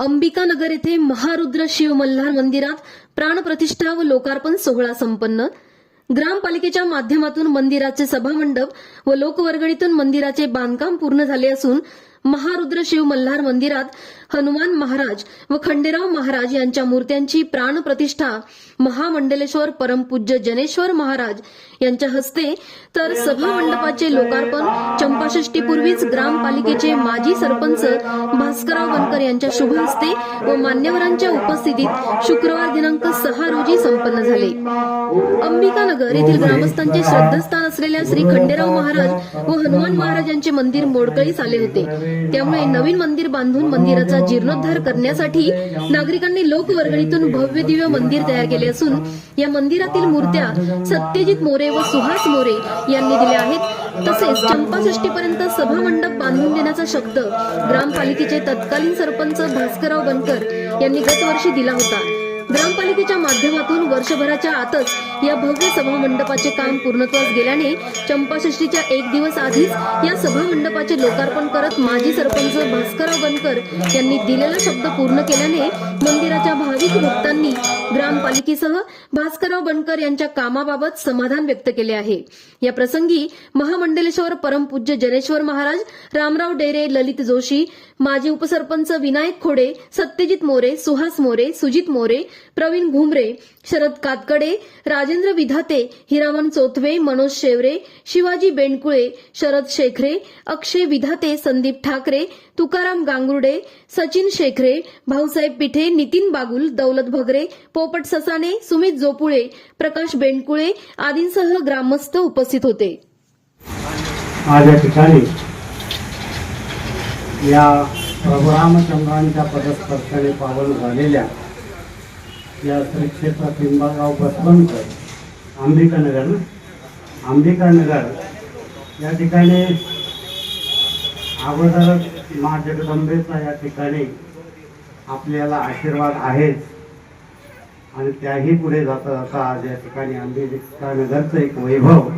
अंबिकानगर येथे महारुद्र शिव मल्हार मंदिरात प्राणप्रतिष्ठा व लोकार्पण सोहळा संपन्न. ग्रामपालिकेच्या माध्यमातून मंदिराचे सभामंडप व लोकवर्गणीतून मंदिराचे बांधकाम पूर्ण झाले असून महारुद्र शिव मल्हार मंदिरात हनुमान महाराज व खंडेराव महाराज यांच्या मूर्त्यांची प्राणप्रतिष्ठा महामंडलेश्वर परमपूज्य जनेश्वर महाराज यांच्या हस्ते तर सभामंडपाचे लोकार्पण चंपाषष्टीपूर्वीच ग्रामपालिकेचे माजी सरपंच भास्करराव बनकर यांच्या शुभ हस्ते व मान्यवरांच्या उपस्थितीत शुक्रवार दिनांक सहा रोजी संपन्न झाले. अंबिकानगर येथील ग्रामस्थांचे श्रद्धास्थान असलेल्या श्री खंडेराव महाराज व हनुमान महाराज यांचे मंदिर मोडकळीस आले होते. त्यामुळे नवीन मंदिर बांधून मंदिराचा जीर्णोद्धार करण्यासाठी नागरिकांनी लोकवर्गणीतून भव्य दिव्य मंदिर तयार केले असून या मंदिरातील मूर्त्या सत्यजित मोरे व सुहास मोरे यांनी दिल्या आहेत. तसेच चंपाषष्टीपर्यंत सभामंडप बांधून देण्याचा शब्द ग्रामपालिकेचे तत्कालीन सरपंच भास्करराव बनकर यांनी गतवर्षी दिला होता. ग्रामपालिकेच्या माध्यमातून वर्षभराच्या आतच या भव्य सभामंडपाचे काम पूर्णत्वास गेल्याने चंपाषष्टीच्या एक दिवस आधीच या सभामंडपाचे लोकार्पण करत माजी सरपंच भास्करराव बनकर यांनी दिलेला शब्द पूर्ण केल्याने मंदिराच्या भाविक भक्तांनी ग्रामपालिकेसह भास्करराव बनकर यांच्या कामाबाबत समाधान व्यक्त केले आहे. या प्रसंगी महामंडलेश्वर परमपूज्य जनेश्वर महाराज रामराव डेरे ललित जोशी माजी उपसरपंच विनायक खोडे सत्यजित मोरे सुहास मोरे सुजित मोरे प्रवीण घुमरे शरद कातकडे राजेंद्र विधाते हिरामन चोथवे मनोज शेवरे शिवाजी बेंडकुळे शरद शेखरे अक्षय विधाते संदीप ठाकरे तुकाराम गांगुर्डे सचिन शेखरे भाऊसाहेब पिठे नितीन बागुल दौलत भगरे पोपट ससाने सुमित जोपुळे प्रकाश बेंडकुळे आदींसह ग्रामस्थ उपस्थित होते. आज या ठिकाणी या प्रभुरामचंद्रांच्या पदस्पर्शाने पावन झालेल्या या श्री क्षेत्र पिंबागाव बसवंत अंबिकानगर अंबिकानगर या ठिकाणी अगोदरच मा जगदंबेचा या ठिकाणी आपल्याला आशीर्वाद आहेच. आणि त्याही पुढे जाता जाता आज या ठिकाणी अंबिकानगरचं एक वैभव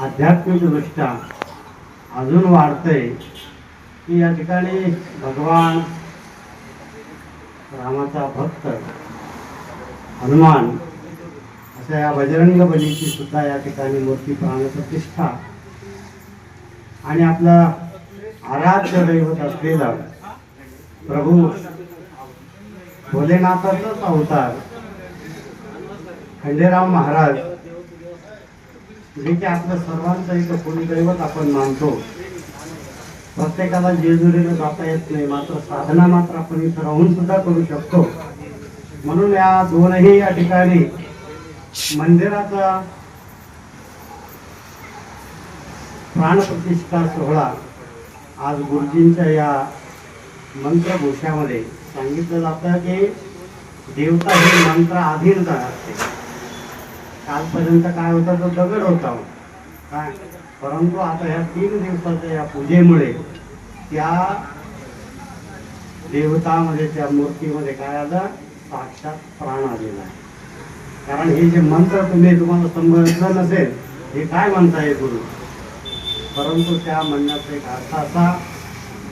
आध्यात्मिकदृष्ट्या अजून वाढतंय की या ठिकाणी भगवान रामाचा भक्त हनुमान अशा या बजरंग बलीची सुद्धा या ठिकाणी मूर्ती प्राणप्रतिष्ठा आणि आपला आराध्य दैवत असलेला प्रभू भोलेनाथाचाच अवतार खंडेराव महाराज जे की आपलं सर्वांचं एक कुलदैवत आपण मानतो. प्रत्येकाला जेजुरीला जाता येत नाही मात्र साधना मात्र आपण इथं राहून सुद्धा करू शकतो. म्हणून या दोनही या ठिकाणी मंदिराचा प्राणप्रतिष्ठा सोहळा आज गुरुजींच्या या मंत्रघोषामध्ये सांगितलं जातं की देवता हे मंत्र अधीन जाणार कालपर्यंत काय होतं तो दगड होता. काय? परंतु आता ह्या तीन दिवसाच्या या पूजेमुळे त्या देवतामध्ये त्या मूर्तीमध्ये काय आलं? साक्षात प्राण आलेला आहे. कारण हे जे मंत्र तुम्ही तुम्हाला समजलं नसेल हे काय म्हणताय गुरु? परंतु त्या म्हणण्याचा एक अर्थ असा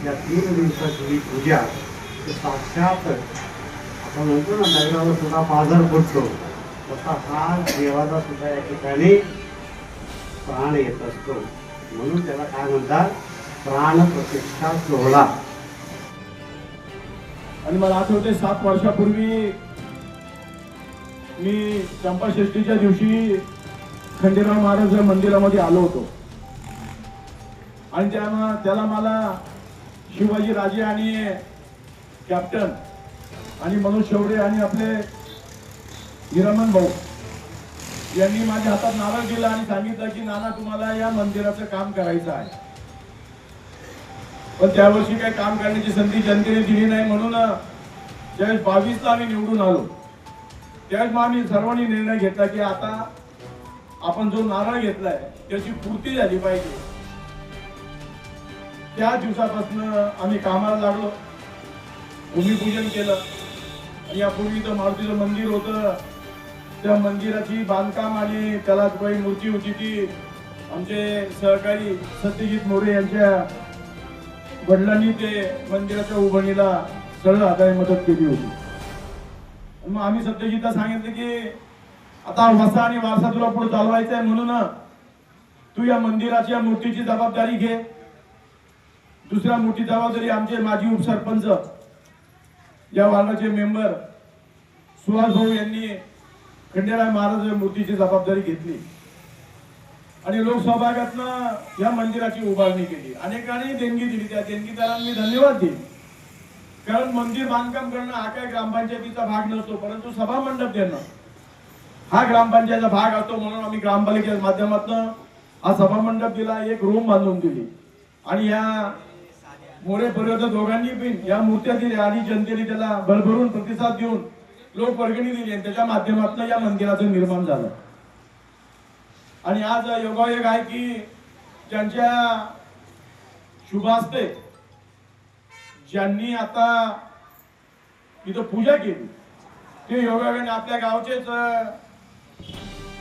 या तीन दिवसाची ही पूजा साक्षात आपण म्हणतो ना दगडावर सुद्धा पाझर फुटतो तसा हा देवाचा सुद्धा या ठिकाणी प्राण येत असतो. म्हणून त्याला काय म्हणतात? प्राण प्रतिष्ठा सोहळा. आणि मला आठवते सात वर्षापूर्वी मी चंपाषष्टीच्या दिवशी खंडेराव महाराज मंदिरामध्ये आलो होतो. आणि त्यांना त्याला मला शिवाजी राजे आणि कॅप्टन आणि मनोज शेवडे आणि आपले हिरमन भाऊ यांनी माझ्या हातात नारळ दिला आणि सांगितलं की नाना तुम्हाला या मंदिराचं काम करायचं आहे. पण त्यावर्षी काही काम करण्याची संधी जनतेने दिली नाही. म्हणून ज्यावेळेस बावीसला आम्ही निवडून आलो त्यावेळेस मग आम्ही सर्वांनी निर्णय घेतला की आता आपण जो नारळ घेतलाय त्याची पूर्ती झाली पाहिजे. त्या दिवसापासून आम्ही कामाला लागलो भूमिपूजन केलं. आणि यापूर्वी तर मारुतीचं मंदिर होतं. त्या मंदिराची बांधकाम आणि त्याला काही मूर्ती होती ती. आमचे सहकारी सत्यजित मोरे यांच्या वडिलांनी ते मंदिराच्या उभारणीला सरळ हाताने मदत केली होती. मग आम्ही सत्यजितला सांगितलं की आता वसा आणि वारसा तुला पुढे चालवायचा आहे म्हणून तू या मंदिराची या मूर्तीची जबाबदारी घे. दुसऱ्या मोठी जबाबदारी आमचे माजी उपसरपंच या वार्डाचे मेंबर सुहास भाऊ यांनी खंडेराय महाराज मूर्तीची जबाबदारी घेतली. आणि लोकसहभागातनं या मंदिराची उभारणी केली. अनेकांनी देणगी दिली. त्या देणगीदारांनी धन्यवाद दिले. कारण मंदिर बांधकाम करणं हा काय ग्रामपंचायतीचा भाग नसतो परंतु सभा मंडप देणं हा ग्रामपंचायतीचा भाग असतो म्हणून आम्ही ग्रामपालिकेच्या माध्यमातून हा सभा मंडप दिला एक रूम बांधून दिली. आणि या मोरे पर्यंत दोघांनी पण या मूर्त्या दिल्या आणि जनतेने त्याला भरभरून प्रतिसाद देऊन लोक वर्गणी दिली आणि त्याच्या माध्यमातून या मंदिराचं निर्माण झालं. आणि आज योगायोग आहे की ज्यांच्या शुभास्ते ज्यांनी आता इथं पूजा केली ते योगायोगाने आपल्या गावचेच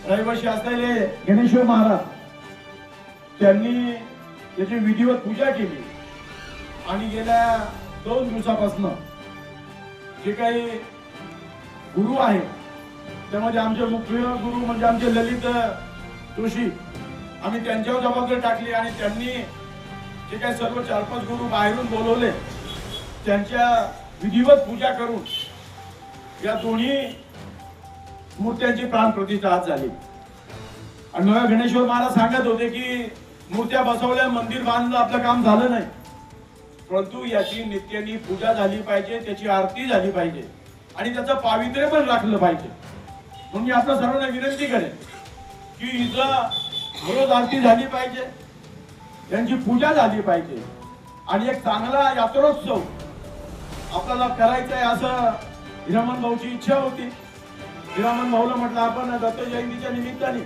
रहिवासी असलेले गणेश्वर महाराज त्यांनी त्याची विधिवत पूजा केली. आणि गेल्या दोन दिवसापासून जे काही गुरु आहेत त्यामध्ये आमचे मुख्य गुरु म्हणजे आमचे ललित जोशी आम्ही त्यांच्यावर जबाबदारी टाकली आणि त्यांनी जे काही सर्व चार पाच गुरु बाहेरून बोलवले त्यांच्या विधिवत पूजा करून या दोन्ही मूर्त्यांची प्राण प्रतिष्ठा आज झाली. आणि नव्या गणेश्वर महाराज सांगत होते की मूर्त्या बसवल्या मंदिर बांधलं आपलं काम झालं नाही. परंतु याची नित्यानी पूजा झाली पाहिजे त्याची आरती झाली पाहिजे. आणि त्याचं पावित्र्य पण राखलं पाहिजे. म्हणून मी आपल्या सर्वांना विनंती करेन की इथं रोज आरती झाली पाहिजे त्यांची पूजा झाली पाहिजे आणि एक चांगला यात्रोत्सव आपल्याला करायचा आहे असं हिरामन भाऊची इच्छा होती. हिरामन भाऊला म्हटलं आपण दत्त जयंतीच्या निमित्ताने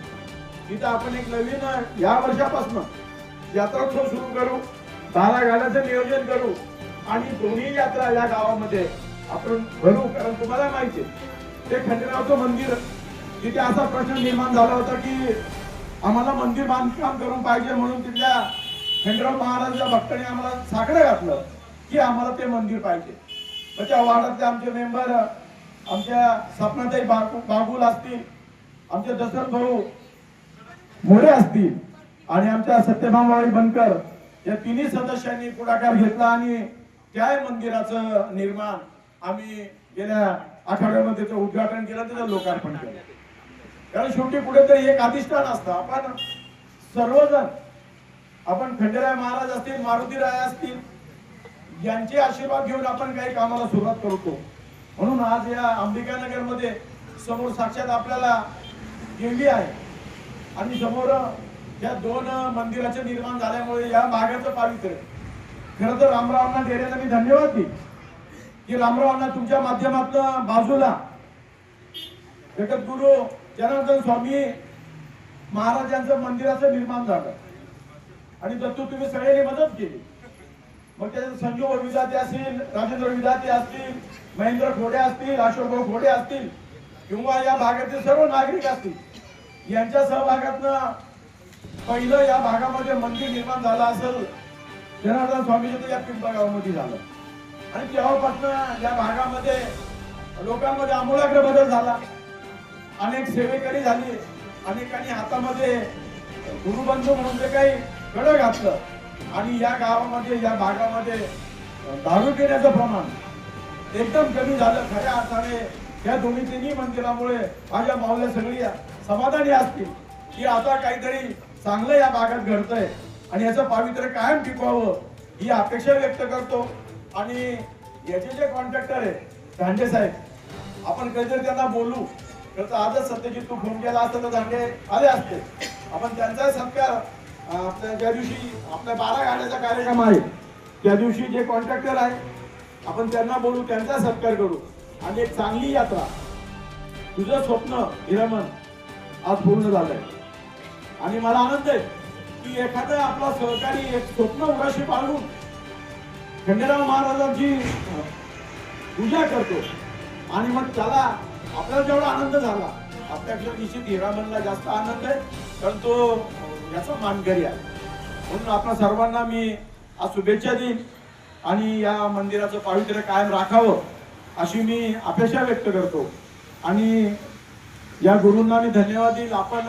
इथं आपण एक नवीन या वर्षापासून यात्रोत्सव सुरू करू धारा घालायचं नियोजन करू आणि दोन्ही यात्रा या गावामध्ये आपण भरू कारण तुम्हाला माहिती ते खंडेरावचं मंदिर तिथे असा प्रश्न निर्माण झाला होता की आम्हाला मंदिर बांधकाम करून पाहिजे म्हणून तिथल्या खंडेराव महाराजांच्या भक्तांनी आम्हाला साकडं घातलं की आम्हाला ते मंदिर पाहिजे. मग त्या वार्डातले आमचे मेंबर आमच्या सपनाताई बागू बागुल असतील आमचे दशरथ भाऊ मोरे असतील आणि आमच्या सत्यभामाबाई बनकर या तिन्ही सदस्यांनी पुढाकार घेतला आणि त्या मंदिराचं निर्माण आम्ही गेल्या आठवड्यामध्ये त्याचं उद्घाटन केलं त्याचं लोकार्पण केलं. कारण शेवटी कुठेतरी एक अधिष्ठान असतं. आपण सर्वजण आपण खंडेराय महाराज असतील मारुतीराय असतील यांचे आशीर्वाद घेऊन आपण काही कामाला सुरुवात करतो. म्हणून आज या अंबिकानगरमध्ये समोर साक्षात आपल्याला गेली आहे. आणि समोर या दोन मंदिराचे निर्माण झाल्यामुळे या भागाचं पावित्र्य. खरं तर रामरावांना देण्याचा मी धन्यवाद देईन. की रामरावांना तुमच्या माध्यमातून बाजूला जगद्गुरु जनार्दन स्वामी महाराजांचं मंदिराचं निर्माण झालं. आणि दत्तू तुम्ही सगळ्यांनी मदत केली. मग त्याच्यात संजू विधाते असतील राजेंद्र विधाते असतील महेंद्र खोडे असतील अशोकभाऊ खोडे असतील किंवा या भागातील सर्व नागरिक असतील यांच्या सहभागातनं पहिलं या भागामध्ये मंदिर निर्माण झालं असेल जनार्दन स्वामीचं या पिंपळगावमध्ये झालं. आणि तेव्हापासून या भागामध्ये लोकांमध्ये आमूलाग्र बदल झाला. अनेक सेवेकरी झाली. अनेकांनी हातामध्ये गुरुबंधू म्हणून जे काही कडं घातलं. आणि या गावामध्ये या भागामध्ये दारू पिण्याचं प्रमाण एकदम कमी झालं. खऱ्या अर्थाने या दोन्ही तिन्ही मंदिरामुळे माझ्या माऊल्या सगळी समाधानी असतील. की आता काहीतरी चांगलं या भागात घडतंय. आणि याचं पावित्र्य कायम टिकवावं ही अपेक्षा व्यक्त करतो. आणि याचे जे कॉन्ट्रॅक्टर आहे धांडे साहेब आपण कधीतरी त्यांना बोलू. तर आजच सत्यजित तू फोन केला असता तर धांडे आले असते. आपण त्यांचा सत्कार आपल्या ज्या दिवशी आपल्या बारा गाड्याचा कार्यक्रम आहे त्या दिवशी जे कॉन्ट्रॅक्टर आहे आपण त्यांना बोलू त्यांचा सत्कार करू. आणि एक चांगली यात्रा तुझं स्वप्न हिरमन आज पूर्ण झालंय. आणि मला आनंद आहे की एखादा आपला सहकारी एक स्वप्न उराशी पाळून खंडेराव महाराजांची पूजा करतो. आणि मग त्याला आपल्याला जेवढा आनंद झाला आपल्याकडे निश्चित हिरामनला जास्त आनंद आहे कारण तो याचा मानकरी आहे. म्हणून आपल्या सर्वांना मी आज शुभेच्छा देईन आणि या मंदिराचं पावित्र्य कायम राखावं अशी मी अपेक्षा व्यक्त करतो. आणि या गुरूंना मी धन्यवाद देईल आपण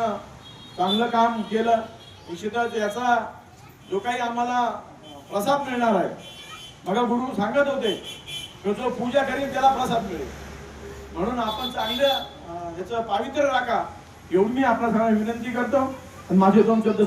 चांगलं काम केलं. निश्चितच याचा जो काही आम्हाला प्रसाद मिळणार आहे बघा गुरु सांगत होते जो पूजा करीन त्याला प्रसाद मिळेल. म्हणून आपण चांगलं ह्याचं पावित्र्य राखा एवढी मी आपल्या सगळ्यांना विनंती करतो. आणि माझे दोन शब्द